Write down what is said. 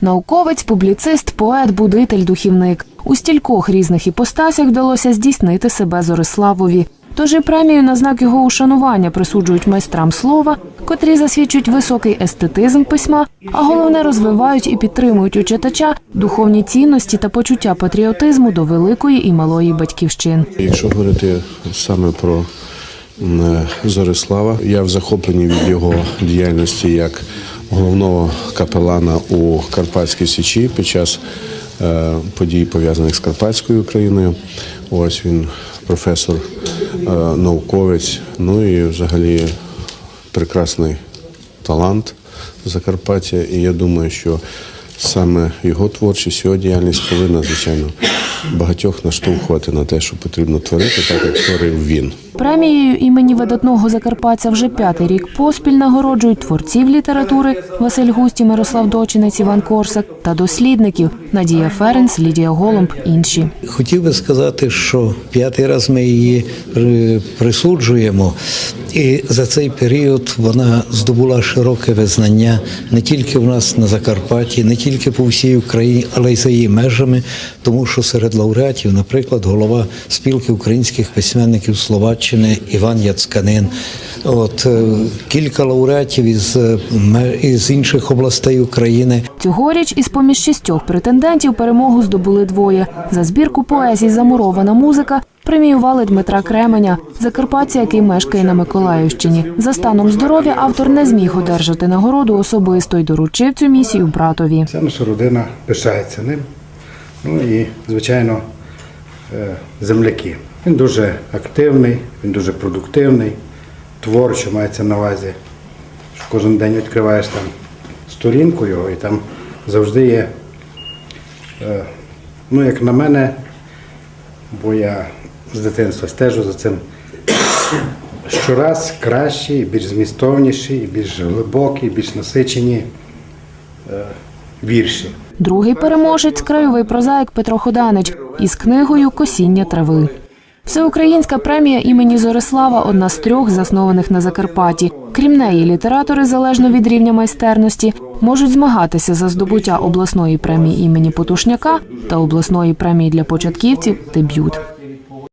Науковець, публіцист, поет, будитель, духівник. У стількох різних іпостасях вдалося здійснити себе Зориславові. Тож і премію на знак його ушанування присуджують майстрам слова, котрі засвідчують високий естетизм письма, а головне розвивають і підтримують у читача духовні цінності та почуття патріотизму до великої і малої батьківщин. Якщо говорити саме про Зорислава, я в захопленні від його діяльності як головного капелана у Карпатській Січі під час е, подій, пов'язаних з Карпатською Україною. Ось він професор, е, науковець, ну і взагалі прекрасний талант Закарпаття. І я думаю, що саме його творчість, його діяльність повинна, звичайно, багатьох наштовхувати на те, що потрібно творити, так як творив він. Премією імені видатного закарпатця вже п'ятий рік поспіль нагороджують творців літератури Василь Густі, Мирослав Дочинець, Іван Корсак та дослідників Надія Ференц, Лідія Голумб, інші. Хотів би сказати, що п'ятий раз ми її присуджуємо, і за цей період вона здобула широке визнання не тільки в нас на Закарпатті, не тільки по всій Україні, але й за її межами, тому що серед лауреатів, наприклад, голова спілки українських письменників Словаччини Іван Яцканин. От е, кілька лауреатів із, е, із інших областей України. Цьогоріч із поміж шістьох претендентів перемогу здобули двоє. За збірку поезій Замурована музика преміювали Дмитра Кременя, закарпатця, який мешкає на Миколаївщині. За станом здоров'я автор не зміг одержати нагороду особисто й доручив цю місію братові. Вся наша родина пишається ним. Ну і, звичайно, е, земляки. Він дуже активний, він дуже продуктивний, творчо мається на увазі. Кожен день відкриваєш там сторінку його і там завжди є, е, ну, як на мене, бо я з дитинства стежу за цим. Щораз кращі, більш змістовніші, більш глибокі, більш насичені е, вірші. Другий переможець краєвий прозаїк Петро Ходанич із книгою Косіння трави. Всеукраїнська премія імені Зорислава одна з трьох заснованих на Закарпатті. Крім неї, літератори, залежно від рівня майстерності, можуть змагатися за здобуття обласної премії імені Потушняка та обласної премії для початківців Дебют.